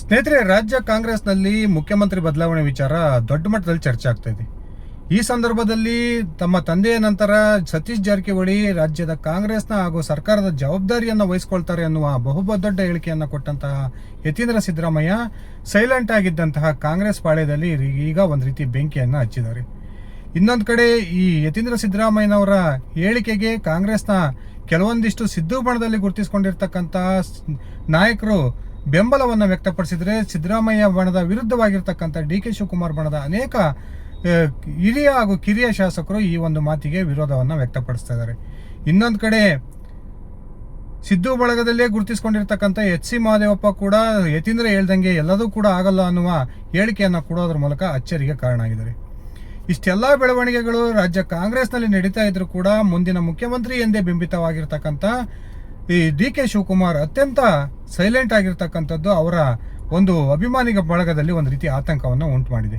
ಸ್ನೇಹಿತರೆ, ರಾಜ್ಯ ಕಾಂಗ್ರೆಸ್ನಲ್ಲಿ ಮುಖ್ಯಮಂತ್ರಿ ಬದಲಾವಣೆ ವಿಚಾರ ದೊಡ್ಡ ಮಟ್ಟದಲ್ಲಿ ಚರ್ಚೆ ಆಗ್ತಾ ಇದೆ. ಈ ಸಂದರ್ಭದಲ್ಲಿ ತಮ್ಮ ತಂದೆಯ ನಂತರ ಸತೀಶ್ ಜಾರಕಿಹೊಳಿ ರಾಜ್ಯದ ಕಾಂಗ್ರೆಸ್ನ ಹಾಗೂ ಸರ್ಕಾರದ ಜವಾಬ್ದಾರಿಯನ್ನು ವಹಿಸ್ಕೊಳ್ತಾರೆ ಅನ್ನುವ ಬಹುದೊಡ್ಡ ಹೇಳಿಕೆಯನ್ನು ಕೊಟ್ಟಂತಹ ಯತೀಂದ್ರ ಸಿದ್ದರಾಮಯ್ಯ ಸೈಲೆಂಟ್ ಆಗಿದ್ದಂತಹ ಕಾಂಗ್ರೆಸ್ ಪಾಳ್ಯದಲ್ಲಿ ಈಗ ಒಂದು ರೀತಿ ಬೆಂಕಿಯನ್ನು ಹಚ್ಚಿದ್ದಾರೆ. ಇನ್ನೊಂದು ಕಡೆ ಈ ಯತೀಂದ್ರ ಸಿದ್ದರಾಮಯ್ಯನವರ ಹೇಳಿಕೆಗೆ ಕಾಂಗ್ರೆಸ್ನ ಕೆಲವೊಂದಿಷ್ಟು ಸಿದ್ದು ಬಣದಲ್ಲಿ ಗುರುತಿಸಿಕೊಂಡಿರ್ತಕ್ಕಂತಹ ನಾಯಕರು ಬೆಂಬಲವನ್ನು ವ್ಯಕ್ತಪಡಿಸಿದರೆ ಸಿದ್ದರಾಮಯ್ಯ ಬಣದ ವಿರುದ್ಧವಾಗಿರ್ತಕ್ಕಂಥ ಡಿ ಕೆ ಶಿವಕುಮಾರ್ ಬಣದ ಅನೇಕ ಹಿರಿಯ ಹಾಗೂ ಕಿರಿಯ ಶಾಸಕರು ಈ ಒಂದು ಮಾತಿಗೆ ವಿರೋಧವನ್ನು ವ್ಯಕ್ತಪಡಿಸ್ತಾ ಇದ್ದಾರೆ. ಇನ್ನೊಂದು ಕಡೆ ಸಿದ್ದು ಬಳಗದಲ್ಲೇ ಗುರುತಿಸಿಕೊಂಡಿರ್ತಕ್ಕಂಥ ಎಚ್ ಸಿ ಮಹದೇವಪ್ಪ ಕೂಡ ಯತೀಂದ್ರ ಹೇಳ್ದಂಗೆ ಎಲ್ಲದೂ ಕೂಡ ಆಗಲ್ಲ ಅನ್ನುವ ಹೇಳಿಕೆಯನ್ನು ಕೊಡೋದ್ರ ಮೂಲಕ ಅಚ್ಚರಿಗೆ ಕಾರಣ ಆಗಿದ್ದಾರೆ. ಇಷ್ಟೆಲ್ಲ ಬೆಳವಣಿಗೆಗಳು ರಾಜ್ಯ ಕಾಂಗ್ರೆಸ್ನಲ್ಲಿ ನಡೀತಾ ಇದ್ರೂ ಕೂಡ ಮುಂದಿನ ಮುಖ್ಯಮಂತ್ರಿ ಎಂದೇ ಬಿಂಬಿತವಾಗಿರ್ತಕ್ಕಂಥ ಈ ಡಿ ಕೆ ಶಿವಕುಮಾರ್ ಅತ್ಯಂತ ಸೈಲೆಂಟ್ ಆಗಿರ್ತಕ್ಕಂಥದ್ದು ಅವರ ಒಂದು ಅಭಿಮಾನಿಗ ಬಳಗದಲ್ಲಿ ಒಂದು ರೀತಿ ಆತಂಕವನ್ನು ಉಂಟು ಮಾಡಿದೆ.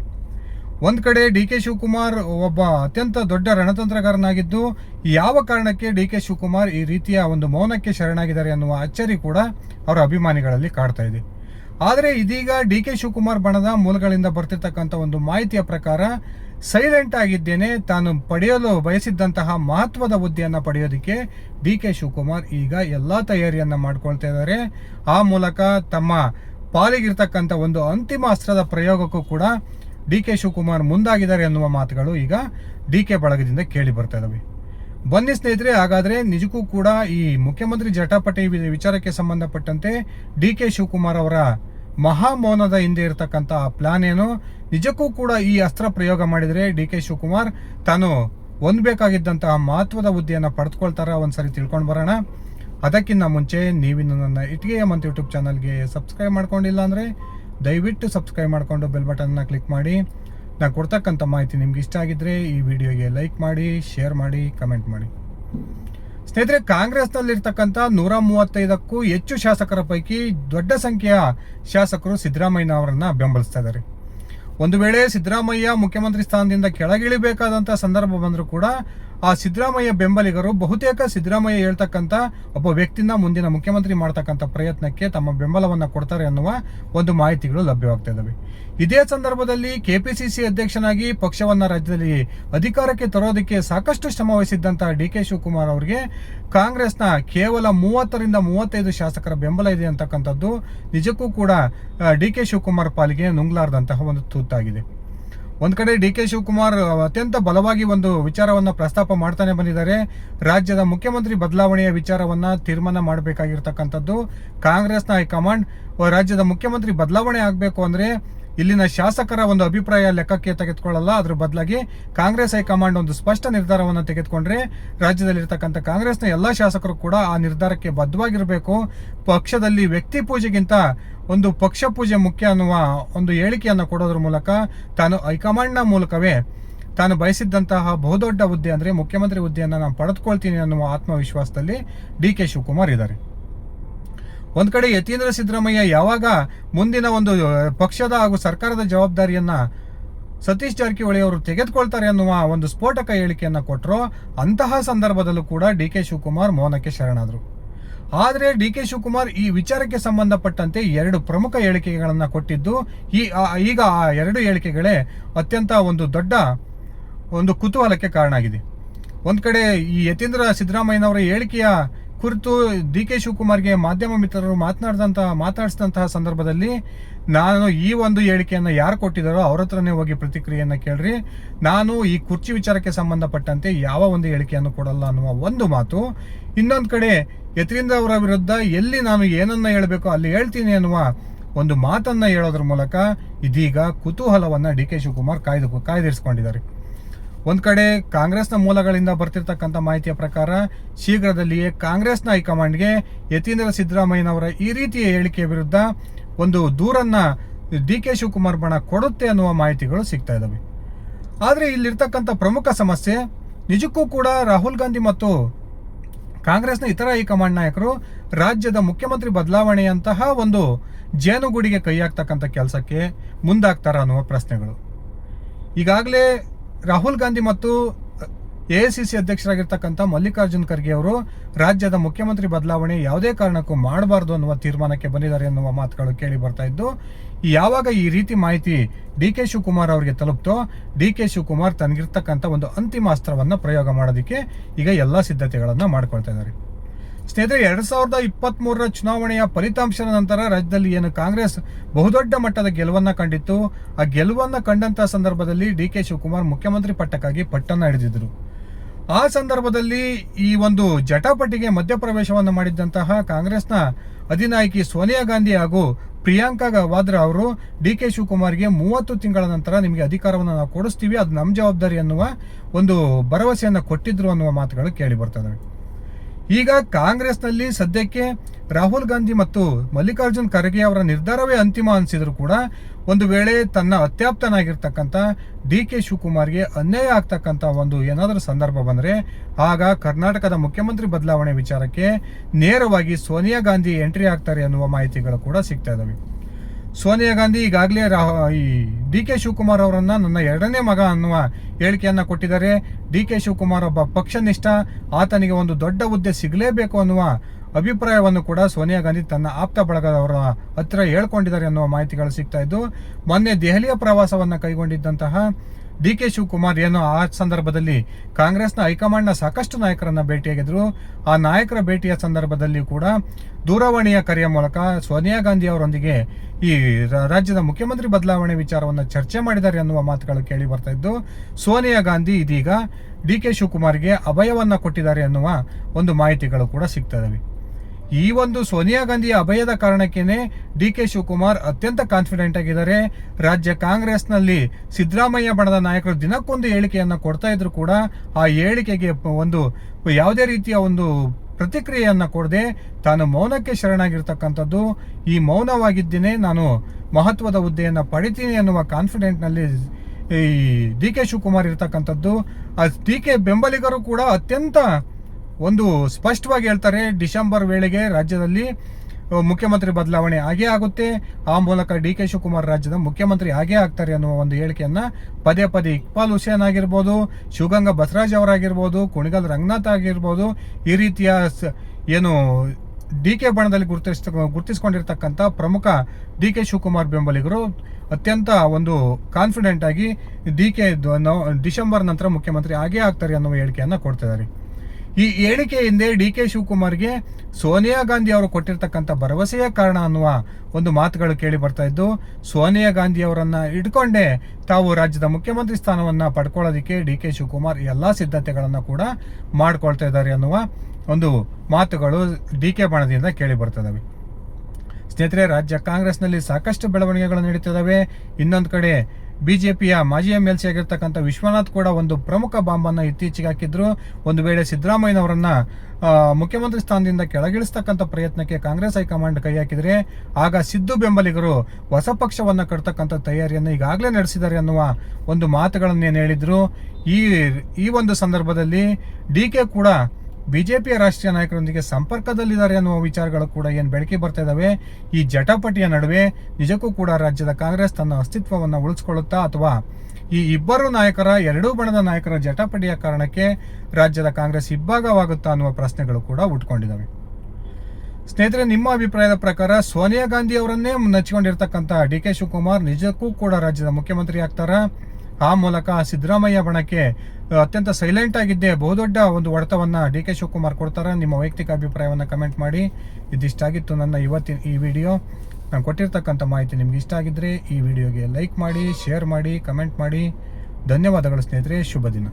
ಒಂದು ಕಡೆ ಡಿ ಕೆ ಶಿವಕುಮಾರ್ ಒಬ್ಬ ಅತ್ಯಂತ ದೊಡ್ಡ ರಣತಂತ್ರಗಾರನಾಗಿದ್ದು, ಯಾವ ಕಾರಣಕ್ಕೆ ಡಿ ಕೆ ಶಿವಕುಮಾರ್ ಈ ರೀತಿಯ ಒಂದು ಮೌನಕ್ಕೆ ಶರಣಾಗಿದ್ದಾರೆ ಅನ್ನುವ ಅಚ್ಚರಿ ಕೂಡ ಅವರ ಅಭಿಮಾನಿಗಳಲ್ಲಿ ಕಾಡ್ತಾ ಇದೆ. ಆದರೆ ಇದೀಗ ಡಿ ಕೆ ಶಿವಕುಮಾರ್ ಬಣದ ಮೂಲಗಳಿಂದ ಬರ್ತಿರ್ತಕ್ಕಂಥ ಒಂದು ಮಾಹಿತಿಯ ಪ್ರಕಾರ ಸೈಲೆಂಟ್ ಆಗಿದ್ದೇನೆ. ತಾನು ಪಡೆಯಲು ಬಯಸಿದ್ದಂತಹ ಮಹತ್ವದ ಹುದ್ದೆಯನ್ನು ಪಡೆಯೋದಕ್ಕೆ ಡಿ ಕೆ ಶಿವಕುಮಾರ್ ಈಗ ಎಲ್ಲ ತಯಾರಿಯನ್ನು ಮಾಡ್ಕೊಳ್ತಾ ಇದ್ದಾರೆ. ಆ ಮೂಲಕ ತಮ್ಮ ಪಾಲಿಗಿರ್ತಕ್ಕಂಥ ಒಂದು ಅಂತಿಮ ಅಸ್ತ್ರದ ಪ್ರಯೋಗಕ್ಕೂ ಕೂಡ ಡಿ ಕೆ ಶಿವಕುಮಾರ್ ಮುಂದಾಗಿದ್ದಾರೆ ಎನ್ನುವ ಮಾತುಗಳು ಈಗ ಡಿ ಕೆ ಬಳಗದಿಂದ ಕೇಳಿ ಬರ್ತಾ ಇದ್ದಾವೆ ಬನ್ನಿ ಸ್ನೇಹಿತರೆ, ಹಾಗಾದ್ರೆ ನಿಜಕ್ಕೂ ಕೂಡ ಈ ಮುಖ್ಯಮಂತ್ರಿ ಜಟಾಪಟಿ ವಿಚಾರಕ್ಕೆ ಸಂಬಂಧಪಟ್ಟಂತೆ ಡಿ ಕೆ ಶಿವಕುಮಾರ್ ಅವರ ಮಹಾಮೌನದ ಹಿಂದೆ ಇರತಕ್ಕಂಥ ಪ್ಲಾನ್ ಏನು? ನಿಜಕ್ಕೂ ಕೂಡ ಈ ಅಸ್ತ್ರ ಪ್ರಯೋಗ ಮಾಡಿದರೆ ಡಿ ಕೆ ಶಿವಕುಮಾರ್ ತಾನು ಹೊಂದಬೇಕಾಗಿದ್ದಂತಹ ಮಹತ್ವದ ಹುದ್ದೆಯನ್ನು ಪಡೆದುಕೊಳ್ತಾರ ಒಂದ್ಸರಿ ತಿಳ್ಕೊಂಡು ಬರೋಣ. ಅದಕ್ಕಿಂತ ಮುಂಚೆ ನೀವಿನ್ನು ನನ್ನ ಇಟ್ಗೆ ಮಂತ್ ಯೂಟ್ಯೂಬ್ ಚಾನಲ್ಗೆ ಸಬ್ಸ್ಕ್ರೈಬ್ ಮಾಡ್ಕೊಂಡಿಲ್ಲ ಅಂದರೆ ದಯವಿಟ್ಟು ಸಬ್ಸ್ಕ್ರೈಬ್ ಮಾಡಿಕೊಂಡು ಬೆಲ್ ಬಟನ್ನ ಕ್ಲಿಕ್ ಮಾಡಿ. ನಾನು ಕೊಡ್ತಕ್ಕಂಥ ಮಾಹಿತಿ ನಿಮ್ಗೆ ಇಷ್ಟ ಆಗಿದ್ರೆ ಈ ವಿಡಿಯೋಗೆ ಲೈಕ್ ಮಾಡಿ, ಶೇರ್ ಮಾಡಿ, ಕಮೆಂಟ್ ಮಾಡಿ. ಸ್ನೇಹಿತರೆ, ಕಾಂಗ್ರೆಸ್ನಲ್ಲಿರ್ತಕ್ಕಂಥ ನೂರ ಮೂವತ್ತೈದಕ್ಕೂ ಹೆಚ್ಚು ಶಾಸಕರ ಪೈಕಿ ದೊಡ್ಡ ಸಂಖ್ಯೆಯ ಶಾಸಕರು ಸಿದ್ದರಾಮಯ್ಯ ಅವರನ್ನ ಬೆಂಬಲಿಸ್ತಾ ಇದ್ದಾರೆ. ಒಂದು ವೇಳೆ ಸಿದ್ದರಾಮಯ್ಯ ಮುಖ್ಯಮಂತ್ರಿ ಸ್ಥಾನದಿಂದ ಕೆಳಗಿಳಿಬೇಕಾದಂಥ ಸಂದರ್ಭ ಬಂದರೂ ಕೂಡ ಆ ಸಿದ್ದರಾಮಯ್ಯ ಬೆಂಬಲಿಗರು, ಬಹುತೇಕ ಸಿದ್ದರಾಮಯ್ಯ ಹೇಳ್ತಕ್ಕಂಥ ಒಬ್ಬ ವ್ಯಕ್ತಿನ ಮುಂದಿನ ಮುಖ್ಯಮಂತ್ರಿ ಮಾಡ್ತಕ್ಕಂಥ ಪ್ರಯತ್ನಕ್ಕೆ ತಮ್ಮ ಬೆಂಬಲವನ್ನು ಕೊಡ್ತಾರೆ ಅನ್ನುವ ಒಂದು ಮಾಹಿತಿಗಳು ಲಭ್ಯವಾಗ್ತಾ ಇದ್ದಾವೆ ಇದೇ ಸಂದರ್ಭದಲ್ಲಿ ಕೆಪಿಸಿಸಿ ಅಧ್ಯಕ್ಷನಾಗಿ ಪಕ್ಷವನ್ನ ರಾಜ್ಯದಲ್ಲಿ ಅಧಿಕಾರಕ್ಕೆ ತರೋದಕ್ಕೆ ಸಾಕಷ್ಟು ಶ್ರಮ ವಹಿಸಿದ್ದಂತಹ ಡಿ ಕೆ ಶಿವಕುಮಾರ್ ಅವರಿಗೆ ಕಾಂಗ್ರೆಸ್ನ ಕೇವಲ ಮೂವತ್ತರಿಂದ ಮೂವತ್ತೈದು ಶಾಸಕರ ಬೆಂಬಲ ಇದೆ ಅಂತಕ್ಕಂಥದ್ದು ನಿಜಕ್ಕೂ ಕೂಡ ಡಿ ಕೆ ಶಿವಕುಮಾರ್ ಪಾಲಿಗೆ ನುಂಗ್ಲಾರ್ದಂತಹ ಒಂದು ತುತ್ತಾಗಿದೆ ಒಂದ್ ಕಡೆ ಡಿ ಕೆ ಶಿವಕುಮಾರ್ ಅತ್ಯಂತ ಬಲವಾಗಿ ಒಂದು ವಿಚಾರವನ್ನ ಪ್ರಸ್ತಾಪ ಮಾಡ್ತಾನೆ ಬಂದಿದ್ದಾರೆ. ರಾಜ್ಯದ ಮುಖ್ಯಮಂತ್ರಿ ಬದಲಾವಣೆಯ ವಿಚಾರವನ್ನ ತೀರ್ಮಾನ ಮಾಡಬೇಕಾಗಿರ್ತಕ್ಕಂಥದ್ದು ಕಾಂಗ್ರೆಸ್ನ ಹೈಕಮಾಂಡ್. ರಾಜ್ಯದ ಮುಖ್ಯಮಂತ್ರಿ ಬದಲಾವಣೆ ಆಗಬೇಕು ಅಂದ್ರೆ ಇಲ್ಲಿನ ಶಾಸಕರ ಒಂದು ಅಭಿಪ್ರಾಯ ಲೆಕ್ಕಕ್ಕೆ ತೆಗೆದುಕೊಳ್ಳಲ್ಲ. ಅದ್ರ ಬದಲಾಗಿ ಕಾಂಗ್ರೆಸ್ ಹೈಕಮಾಂಡ್ ಒಂದು ಸ್ಪಷ್ಟ ನಿರ್ಧಾರವನ್ನು ತೆಗೆದುಕೊಂಡ್ರೆ ರಾಜ್ಯದಲ್ಲಿರ್ತಕ್ಕಂಥ ಕಾಂಗ್ರೆಸ್ನ ಎಲ್ಲ ಶಾಸಕರು ಕೂಡ ಆ ನಿರ್ಧಾರಕ್ಕೆ ಬದ್ಧವಾಗಿರಬೇಕು. ಪಕ್ಷದಲ್ಲಿ ವ್ಯಕ್ತಿ ಪೂಜೆಗಿಂತ ಒಂದು ಪಕ್ಷ ಪೂಜೆ ಮುಖ್ಯ ಅನ್ನುವ ಒಂದು ಹೇಳಿಕೆಯನ್ನು ಕೊಡೋದ್ರ ಮೂಲಕ ತಾನು ಹೈಕಮಾಂಡ್ನ ಮೂಲಕವೇ ತಾನು ಬಯಸಿದ್ದಂತಹ ಬಹುದೊಡ್ಡ ಹುದ್ದೆ ಅಂದರೆ ಮುಖ್ಯಮಂತ್ರಿ ಹುದ್ದೆಯನ್ನು ನಾನು ಪಡೆದುಕೊಳ್ತೀನಿ ಅನ್ನುವ ಆತ್ಮವಿಶ್ವಾಸದಲ್ಲಿ ಡಿ ಕೆ ಶಿವಕುಮಾರ್ ಇದ್ದಾರೆ. ಒಂದು ಕಡೆ ಯತೀಂದ್ರ ಸಿದ್ದರಾಮಯ್ಯ ಯಾವಾಗ ಮುಂದಿನ ಒಂದು ಪಕ್ಷದ ಹಾಗೂ ಸರ್ಕಾರದ ಜವಾಬ್ದಾರಿಯನ್ನ ಸತೀಶ್ ಜಾರಕಿಹೊಳಿ ಅವರು ತೆಗೆದುಕೊಳ್ತಾರೆ ಅನ್ನುವ ಒಂದು ಸ್ಫೋಟಕ ಹೇಳಿಕೆಯನ್ನು ಕೊಟ್ಟರು ಅಂತಹ ಸಂದರ್ಭದಲ್ಲೂ ಕೂಡ ಡಿ ಕೆ ಶಿವಕುಮಾರ್ ಮೌನಕ್ಕೆ ಶರಣಾದರು. ಆದರೆ ಡಿ ಕೆ ಶಿವಕುಮಾರ್ ಈ ವಿಚಾರಕ್ಕೆ ಸಂಬಂಧಪಟ್ಟಂತೆ ಎರಡು ಪ್ರಮುಖ ಹೇಳಿಕೆಗಳನ್ನು ಕೊಟ್ಟಿದ್ದು, ಈ ಈಗ ಆ ಎರಡು ಹೇಳಿಕೆಗಳೇ ಅತ್ಯಂತ ಒಂದು ದೊಡ್ಡ ಒಂದು ಕುತೂಹಲಕ್ಕೆ ಕಾರಣ ಆಗಿದೆ. ಒಂದು ಕಡೆ ಈ ಯತೀಂದ್ರ ಸಿದ್ದರಾಮಯ್ಯನವರ ಹೇಳಿಕೆಯ ಕುರಿತು ಡಿ ಕೆ ಶಿವಕುಮಾರ್ಗೆ ಮಾಧ್ಯಮ ಮಿತ್ರರು ಮಾತನಾಡಿದಂತಹ ಮಾತಾಡಿಸಿದಂತಹ ಸಂದರ್ಭದಲ್ಲಿ ನಾನು ಈ ಒಂದು ಹೇಳಿಕೆಯನ್ನು ಯಾರು ಕೊಟ್ಟಿದ್ದಾರೋ ಅವ್ರ ಹತ್ರನೇ ಹೋಗಿ ಪ್ರತಿಕ್ರಿಯೆಯನ್ನು ಕೇಳ್ರಿ. ನಾನು ಈ ಕುರ್ಚಿ ವಿಚಾರಕ್ಕೆ ಸಂಬಂಧಪಟ್ಟಂತೆ ಯಾವ ಒಂದು ಹೇಳಿಕೆಯನ್ನು ಕೊಡಲ್ಲ ಅನ್ನುವ ಒಂದು ಮಾತು. ಇನ್ನೊಂದು ಕಡೆ ಯತೀಂದ್ರ ಅವರ ವಿರುದ್ಧ ಎಲ್ಲಿ ನಾನು ಏನನ್ನ ಹೇಳಬೇಕು ಅಲ್ಲಿ ಹೇಳ್ತೀನಿ ಅನ್ನುವ ಒಂದು ಮಾತನ್ನ ಹೇಳೋದ್ರ ಮೂಲಕ ಇದೀಗ ಕುತೂಹಲವನ್ನು ಡಿ ಕೆ ಶಿವಕುಮಾರ್ ಕಾಯ್ದು ಕಾಯ್ದಿರಿಸಿಕೊಂಡಿದ್ದಾರೆ. ಒಂದ್ ಕಡೆ ಕಾಂಗ್ರೆಸ್ನ ಮೂಲಗಳಿಂದ ಬರ್ತಿರ್ತಕ್ಕಂಥ ಮಾಹಿತಿಯ ಪ್ರಕಾರ ಶೀಘ್ರದಲ್ಲಿಯೇ ಕಾಂಗ್ರೆಸ್ನ ಹೈಕಮಾಂಡ್ಗೆ ಯತೀಂದ್ರ ಸಿದ್ದರಾಮಯ್ಯನವರ ಈ ರೀತಿಯ ಹೇಳಿಕೆ ವಿರುದ್ಧ ಒಂದು ದೂರನ್ನ ಡಿ ಕೆ ಶಿವಕುಮಾರ್ ಬಣ ಕೊಡುತ್ತೆ ಅನ್ನುವ ಮಾಹಿತಿಗಳು ಸಿಗ್ತಾ ಇದ್ದಾವೆ ಆದರೆ ಇಲ್ಲಿರ್ತಕ್ಕಂಥ ಪ್ರಮುಖ ಸಮಸ್ಯೆ, ನಿಜಕ್ಕೂ ಕೂಡ ರಾಹುಲ್ ಗಾಂಧಿ ಮತ್ತು ಕಾಂಗ್ರೆಸ್ನ ಇತರ ಹೈಕಮಾಂಡ್ ನಾಯಕರು ರಾಜ್ಯದ ಮುಖ್ಯಮಂತ್ರಿ ಬದಲಾವಣೆಯಂತಹ ಒಂದು ಜೇನುಗೂಡಿಗೆ ಕೈ ಹಾಕ್ತಕ್ಕಂಥ ಕೆಲಸಕ್ಕೆ ಮುಂದಾಗ್ತಾರ ಅನ್ನುವ ಪ್ರಶ್ನೆಗಳು. ಈಗಾಗಲೇ ರಾಹುಲ್ ಗಾಂಧಿ ಮತ್ತು ಎಐಸಿಸಿ ಅಧ್ಯಕ್ಷರಾಗಿರ್ತಕ್ಕಂಥ ಮಲ್ಲಿಕಾರ್ಜುನ್ ಖರ್ಗೆ ಅವರು ರಾಜ್ಯದ ಮುಖ್ಯಮಂತ್ರಿ ಬದಲಾವಣೆ ಯಾವುದೇ ಕಾರಣಕ್ಕೂ ಮಾಡಬಾರ್ದು ಅನ್ನುವ ತೀರ್ಮಾನಕ್ಕೆ ಬಂದಿದ್ದಾರೆ ಎನ್ನುವ ಮಾತುಗಳು ಕೇಳಿ ಬರ್ತಾ ಇದ್ದು, ಯಾವಾಗ ಈ ರೀತಿ ಮಾಹಿತಿ ಡಿ ಕೆ ಶಿವಕುಮಾರ್ ಅವರಿಗೆ ತಲುಪ್ತೋ, ಡಿ ಕೆ ಶಿವಕುಮಾರ್ ತನಗಿರ್ತಕ್ಕಂಥ ಒಂದು ಅಂತಿಮ ಅಸ್ತ್ರವನ್ನು ಪ್ರಯೋಗ ಮಾಡೋದಕ್ಕೆ ಈಗ ಎಲ್ಲ ಸಿದ್ಧತೆಗಳನ್ನು ಮಾಡ್ಕೊಳ್ತಾ ಇದ್ದಾರೆ. ಸ್ನೇಹಿತರೆ, ಎರಡ್ ಸಾವಿರದ ಇಪ್ಪತ್ತ್ ಮೂರರ ಚುನಾವಣೆಯ ಫಲಿತಾಂಶದ ನಂತರ ರಾಜ್ಯದಲ್ಲಿ ಏನು ಕಾಂಗ್ರೆಸ್ ಬಹುದೊಡ್ಡ ಮಟ್ಟದ ಗೆಲುವನ್ನ ಕಂಡಿತ್ತು? ಆ ಗೆಲುವನ್ನ ಕಂಡಂತಹ ಸಂದರ್ಭದಲ್ಲಿ ಡಿ ಕೆ ಶಿವಕುಮಾರ್ ಮುಖ್ಯಮಂತ್ರಿ ಪಟ್ಟಕ್ಕಾಗಿ ಪಟ್ಟನ್ನ ಹಿಡಿದಿದ್ರು. ಆ ಸಂದರ್ಭದಲ್ಲಿ ಈ ಒಂದು ಜಟಾಪಟಿಗೆ ಮಧ್ಯಪ್ರವೇಶವನ್ನು ಮಾಡಿದ್ದಂತಹ ಕಾಂಗ್ರೆಸ್ನ ಅಧಿನಾಯಕಿ ಸೋನಿಯಾ ಗಾಂಧಿ ಹಾಗೂ ಪ್ರಿಯಾಂಕಾ ವಾದ್ರಾ ಅವರು ಡಿ ಕೆ ಶಿವಕುಮಾರ್ಗೆ ಮೂವತ್ತು ತಿಂಗಳ ನಂತರ ನಿಮಗೆ ಅಧಿಕಾರವನ್ನು ನಾವು ಕೊಡಿಸ್ತೀವಿ, ಅದು ನಮ್ಮ ಜವಾಬ್ದಾರಿ ಅನ್ನುವ ಒಂದು ಭರವಸೆಯನ್ನು ಕೊಟ್ಟಿದ್ರು ಅನ್ನುವ ಮಾತುಗಳು ಕೇಳಿ ಬರ್ತವೆ ಈಗ ಕಾಂಗ್ರೆಸ್ನಲ್ಲಿ ಸದ್ಯಕ್ಕೆ ರಾಹುಲ್ ಗಾಂಧಿ ಮತ್ತು ಮಲ್ಲಿಕಾರ್ಜುನ್ ಖರ್ಗೆ ಅವರ ನಿರ್ಧಾರವೇ ಅಂತಿಮ ಅನಿಸಿದ್ರು ಕೂಡ ಒಂದು ವೇಳೆ ತನ್ನ ಅತ್ಯಾಪ್ತನಾಗಿರ್ತಕ್ಕಂಥ ಡಿ ಕೆ ಶಿವಕುಮಾರ್ಗೆ ಅನ್ಯಾಯ ಆಗ್ತಕ್ಕಂಥ ಒಂದು ಏನಾದರೂ ಸಂದರ್ಭ ಬಂದರೆ ಆಗ ಕರ್ನಾಟಕದ ಮುಖ್ಯಮಂತ್ರಿ ಬದಲಾವಣೆ ವಿಚಾರಕ್ಕೆ ನೇರವಾಗಿ ಸೋನಿಯಾ ಗಾಂಧಿ ಎಂಟ್ರಿ ಆಗ್ತಾರೆ ಅನ್ನುವ ಮಾಹಿತಿಗಳು ಕೂಡ ಸಿಗ್ತಾ ಇದಾವೆ. ಸೋನಿಯಾ ಗಾಂಧಿ ಈಗಾಗಲೇ ಈ ಡಿ ಕೆ ಶಿವಕುಮಾರ್ ಅವರನ್ನ ನನ್ನ ಎರಡನೇ ಮಗ ಅನ್ನುವ ಹೇಳಿಕೆಯನ್ನು ಕೊಟ್ಟಿದ್ದಾರೆ. ಡಿ ಕೆ ಶಿವಕುಮಾರ್ ಒಬ್ಬ ಪಕ್ಷನಿಷ್ಠ, ಆತನಿಗೆ ಒಂದು ದೊಡ್ಡ ಹುದ್ದೆ ಸಿಗಲೇಬೇಕು ಅನ್ನುವ ಅಭಿಪ್ರಾಯವನ್ನು ಕೂಡ ಸೋನಿಯಾ ಗಾಂಧಿ ತನ್ನ ಆಪ್ತ ಬಳಗದವರ ಹತ್ತಿರ ಹೇಳ್ಕೊಂಡಿದ್ದಾರೆ ಅನ್ನುವ ಮಾಹಿತಿಗಳು ಸಿಗ್ತಾ ಇದ್ದು, ಮೊನ್ನೆ ದೆಹಲಿಯ ಪ್ರವಾಸವನ್ನ ಕೈಗೊಂಡಿದ್ದಂತಹ ಡಿ ಕೆ ಶಿವಕುಮಾರ್ ಏನು ಆ ಸಂದರ್ಭದಲ್ಲಿ ಕಾಂಗ್ರೆಸ್ನ ಹೈಕಮಾಂಡ್ನ ಸಾಕಷ್ಟು ನಾಯಕರನ್ನ ಭೇಟಿಯಾಗಿದ್ರು. ಆ ನಾಯಕರ ಭೇಟಿಯ ಸಂದರ್ಭದಲ್ಲಿ ಕೂಡ ದೂರವಾಣಿಯ ಕರೆಯ ಮೂಲಕ ಸೋನಿಯಾ ಗಾಂಧಿ ಅವರೊಂದಿಗೆ ಈ ರಾಜ್ಯದ ಮುಖ್ಯಮಂತ್ರಿ ಬದಲಾವಣೆ ವಿಚಾರವನ್ನು ಚರ್ಚೆ ಮಾಡಿದ್ದಾರೆ ಅನ್ನುವ ಮಾತುಗಳು ಕೇಳಿ ಬರ್ತಾ ಇದ್ದು, ಸೋನಿಯಾ ಗಾಂಧಿ ಇದೀಗ ಡಿ ಕೆ ಶಿವಕುಮಾರ್ಗೆ ಅಭಯವನ್ನ ಕೊಟ್ಟಿದ್ದಾರೆ ಅನ್ನುವ ಒಂದು ಮಾಹಿತಿಗಳು ಕೂಡ ಸಿಗ್ತಾ ಈ ಒಂದು ಸೋನಿಯಾ ಗಾಂಧಿಯ ಅಭಯದ ಕಾರಣಕ್ಕೇನೆ ಡಿ ಕೆ ಶಿವಕುಮಾರ್ ಅತ್ಯಂತ ಕಾನ್ಫಿಡೆಂಟ್ ಆಗಿದ್ದಾರೆ. ರಾಜ್ಯ ಕಾಂಗ್ರೆಸ್ನಲ್ಲಿ ಸಿದ್ದರಾಮಯ್ಯ ಬಣದ ನಾಯಕರು ದಿನಕ್ಕೊಂದು ಹೇಳಿಕೆಯನ್ನು ಕೊಡ್ತಾ ಇದ್ರು ಕೂಡ ಆ ಹೇಳಿಕೆಗೆ ಒಂದು ಯಾವುದೇ ರೀತಿಯ ಒಂದು ಪ್ರತಿಕ್ರಿಯೆಯನ್ನು ಕೊಡದೆ ತಾನು ಮೌನಕ್ಕೆ ಶರಣಾಗಿರ್ತಕ್ಕಂಥದ್ದು. ಈ ಮೌನವಾಗಿದ್ದೇನೆ ನಾನು ಮಹತ್ವದ ಹುದ್ದೆಯನ್ನು ಪಡಿತೀನಿ ಅನ್ನುವ ಕಾನ್ಫಿಡೆಂಟ್ನಲ್ಲಿ ಈ ಡಿ ಕೆ ಶಿವಕುಮಾರ್ ಇರ್ತಕ್ಕಂಥದ್ದು. ಆ ಡಿ ಕೆ ಬೆಂಬಲಿಗರು ಕೂಡ ಅತ್ಯಂತ ಒಂದು ಸ್ಪಷ್ಟವಾಗಿ ಹೇಳ್ತಾರೆ, ಡಿಸೆಂಬರ್ ವೇಳೆಗೆ ರಾಜ್ಯದಲ್ಲಿ ಮುಖ್ಯಮಂತ್ರಿ ಬದಲಾವಣೆ ಆಗೇ ಆಗುತ್ತೆ. ಆ ಮೂಲಕ ಡಿ ಕೆ ಶಿವಕುಮಾರ್ ರಾಜ್ಯದ ಮುಖ್ಯಮಂತ್ರಿ ಆಗೇ ಆಗ್ತಾರೆ ಅನ್ನುವ ಒಂದು ಹೇಳಿಕೆಯನ್ನು ಪದೇ ಪದೇ ಇಕ್ಬಾಲ್ ಹುಸೇನ್ ಆಗಿರ್ಬೋದು, ಶಿವಗಂಗಾ ಬಸರಾಜ್ ಅವರಾಗಿರ್ಬೋದು, ಕುಣಿಗಲ್ ರಂಗನಾಥ್ ಆಗಿರ್ಬೋದು, ಈ ರೀತಿಯ ಏನು ಡಿ ಕೆ ಬಣದಲ್ಲಿ ಗುರುತಿಸ್, ಗುರುತಿಸ್ಕೊಂಡಿರ್ತಕ್ಕಂಥ ಪ್ರಮುಖ ಡಿ ಕೆ ಶಿವಕುಮಾರ್ ಬೆಂಬಲಿಗರು ಅತ್ಯಂತ ಒಂದು ಕಾನ್ಫಿಡೆಂಟ್ ಆಗಿ ಡಿ ಕೆ ಡಿಸೆಂಬರ್ ನಂತರ ಮುಖ್ಯಮಂತ್ರಿ ಆಗೇ ಆಗ್ತಾರೆ ಅನ್ನುವ ಹೇಳಿಕೆಯನ್ನು ಕೊಡ್ತಿದ್ದಾರೆ ಈ ಹೇಳಿಕೆ ಹಿಂದೆ ಡಿ ಕೆ ಶಿವಕುಮಾರ್ಗೆ ಸೋನಿಯಾ ಗಾಂಧಿ ಅವರು ಕೊಟ್ಟಿರ್ತಕ್ಕಂಥ ಭರವಸೆಯ ಕಾರಣ ಅನ್ನುವ ಒಂದು ಮಾತುಗಳು ಕೇಳಿ ಬರ್ತಾ ಇದ್ದು, ಸೋನಿಯಾ ಗಾಂಧಿ ಅವರನ್ನ ಇಟ್ಕೊಂಡೇ ತಾವು ರಾಜ್ಯದ ಮುಖ್ಯಮಂತ್ರಿ ಸ್ಥಾನವನ್ನ ಪಡ್ಕೊಳ್ಳೋದಕ್ಕೆ ಡಿ ಕೆ ಶಿವಕುಮಾರ್ ಎಲ್ಲಾ ಸಿದ್ಧತೆಗಳನ್ನು ಕೂಡ ಮಾಡ್ಕೊಳ್ತಾ ಇದ್ದಾರೆ ಅನ್ನುವ ಒಂದು ಮಾತುಗಳು ಡಿ ಕೆ ಬಣದಿಂದ ಕೇಳಿ ಬರ್ತದವೆ. ಸ್ನೇಹಿತರೆ, ರಾಜ್ಯ ಕಾಂಗ್ರೆಸ್ನಲ್ಲಿ ಸಾಕಷ್ಟು ಬೆಳವಣಿಗೆಗಳು ನಡೀತಿದ್ದಾವೆ. ಇನ್ನೊಂದು ಕಡೆ ಬಿಜೆಪಿಯ ಮಾಜಿ ಎಂ ಎಲ್ ಸಿ ಆಗಿರ್ತಕ್ಕಂಥ ವಿಶ್ವನಾಥ್ ಕೂಡ ಒಂದು ಪ್ರಮುಖ ಬಾಂಬನ್ನು ಇತ್ತೀಚೆಗೆ ಹಾಕಿದ್ರು. ಒಂದು ವೇಳೆ ಸಿದ್ದರಾಮಯ್ಯನವರನ್ನ ಮುಖ್ಯಮಂತ್ರಿ ಸ್ಥಾನದಿಂದ ಕೆಳಗಿಳಿಸ್ತಕ್ಕಂಥ ಪ್ರಯತ್ನಕ್ಕೆ ಕಾಂಗ್ರೆಸ್ ಹೈಕಮಾಂಡ್ ಕೈ ಹಾಕಿದ್ರೆ, ಆಗ ಸಿದ್ದು ಬೆಂಬಲಿಗರು ಹೊಸ ಪಕ್ಷವನ್ನು ಕಟ್ತಕ್ಕಂಥ ತಯಾರಿಯನ್ನು ಈಗಾಗಲೇ ನಡೆಸಿದ್ದಾರೆ ಅನ್ನುವ ಒಂದು ಮಾತುಗಳನ್ನೇನು ಹೇಳಿದ್ರು. ಈ ಈ ಒಂದು ಸಂದರ್ಭದಲ್ಲಿ ಡಿ ಕೆ ಕೂಡ ಬಿಜೆಪಿಯ ರಾಷ್ಟ್ರೀಯ ನಾಯಕರೊಂದಿಗೆ ಸಂಪರ್ಕದಲ್ಲಿದ್ದಾರೆ ಅನ್ನುವ ವಿಚಾರಗಳು ಕೂಡ ಏನು ಬೆಳಕಿ ಬರ್ತಾ ಇದ್ದಾವೆ ಈ ಜಟಾಪಟಿಯ ನಡುವೆ ನಿಜಕ್ಕೂ ಕೂಡ ರಾಜ್ಯದ ಕಾಂಗ್ರೆಸ್ ತನ್ನ ಅಸ್ತಿತ್ವವನ್ನು ಉಳಿಸ್ಕೊಳ್ಳುತ್ತಾ ಅಥವಾ ಈ ಇಬ್ಬರು ನಾಯಕರ, ಎರಡೂ ಬಣದ ನಾಯಕರ ಜಟಾಪಟಿಯ ಕಾರಣಕ್ಕೆ ರಾಜ್ಯದ ಕಾಂಗ್ರೆಸ್ ಇಬ್ಬಾಗವಾಗುತ್ತಾ ಅನ್ನುವ ಪ್ರಶ್ನೆಗಳು ಕೂಡ ಉಟ್ಕೊಂಡಿದ್ದಾವೆ ಸ್ನೇಹಿತರೆ, ನಿಮ್ಮ ಅಭಿಪ್ರಾಯದ ಪ್ರಕಾರ ಸೋನಿಯಾ ಗಾಂಧಿ ಅವರನ್ನೇ ನಚ್ಚಿಕೊಂಡಿರ್ತಕ್ಕಂಥ ಡಿ ಕೆ ಶಿವಕುಮಾರ್ ನಿಜಕ್ಕೂ ಕೂಡ ರಾಜ್ಯದ ಮುಖ್ಯಮಂತ್ರಿ ಆಗ್ತಾರ? ಆ ಮೂಲಕ ಸಿದ್ದರಾಮಯ್ಯ ಬಣಕ್ಕೆ ಅತ್ಯಂತ ಸೈಲೆಂಟ್ ಆಗಿದ್ದೆ ಬಹುದೊಡ್ಡ ಒಂದು ಒಡೆತವನ್ನು ಡಿ ಕೆ ಶಿವಕುಮಾರ್ ಕೊಡ್ತಾರೆ. ನಿಮ್ಮ ವೈಯಕ್ತಿಕ ಅಭಿಪ್ರಾಯವನ್ನು ಕಮೆಂಟ್ ಮಾಡಿ. ಇದಿಷ್ಟಾಗಿತ್ತು ನನ್ನ ಇವತ್ತಿನ ಈ ವಿಡಿಯೋ ನಾನು ಕೊಟ್ಟಿರ್ತಕ್ಕಂಥ ಮಾಹಿತಿ ನಿಮ್ಗೆ ಇಷ್ಟ ಆಗಿದ್ರೆ ಈ ವಿಡಿಯೋಗೆ ಲೈಕ್ ಮಾಡಿ ಶೇರ್ ಮಾಡಿ ಕಮೆಂಟ್ ಮಾಡಿ. ಧನ್ಯವಾದಗಳು ಸ್ನೇಹಿತರೆ. ಶುಭ ದಿನ.